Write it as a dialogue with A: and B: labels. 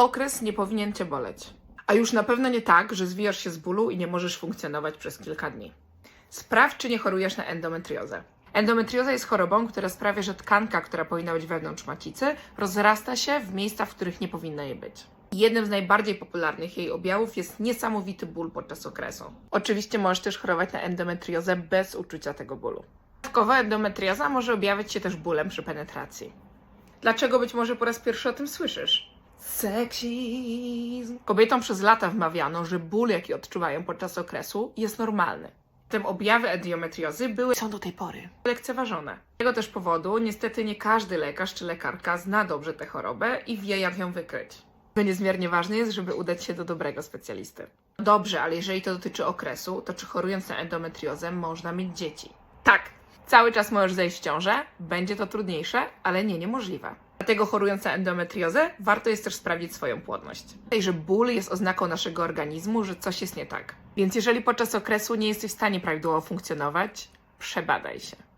A: Okres nie powinien cię boleć. A już na pewno nie tak, że zwijasz się z bólu i nie możesz funkcjonować przez kilka dni. Sprawdź, czy nie chorujesz na endometriozę. Endometrioza jest chorobą, która sprawia, że tkanka, która powinna być wewnątrz macicy, rozrasta się w miejscach, w których nie powinna jej być. Jednym z najbardziej popularnych jej objawów jest niesamowity ból podczas okresu. Oczywiście możesz też chorować na endometriozę bez uczucia tego bólu. Dodatkowo endometrioza może objawiać się też bólem przy penetracji. Dlaczego być może po raz pierwszy o tym słyszysz? Seksizm. Kobietom przez lata wmawiano, że ból, jaki odczuwają podczas okresu, jest normalny. Tym objawy endometriozy były są do tej pory lekceważone. Z tego też powodu niestety nie każdy lekarz czy lekarka zna dobrze tę chorobę i wie jak ją wykryć. To niezmiernie ważne jest, żeby udać się do dobrego specjalisty. Dobrze, ale jeżeli to dotyczy okresu, to czy chorując na endometriozę można mieć dzieci? Tak, cały czas możesz zejść w ciążę, będzie to trudniejsze, ale nie niemożliwe. Dlatego chorując na endometriozę, warto jest też sprawdzić swoją płodność. I że ból jest oznaką naszego organizmu, że coś jest nie tak. Więc jeżeli podczas okresu nie jesteś w stanie prawidłowo funkcjonować, przebadaj się.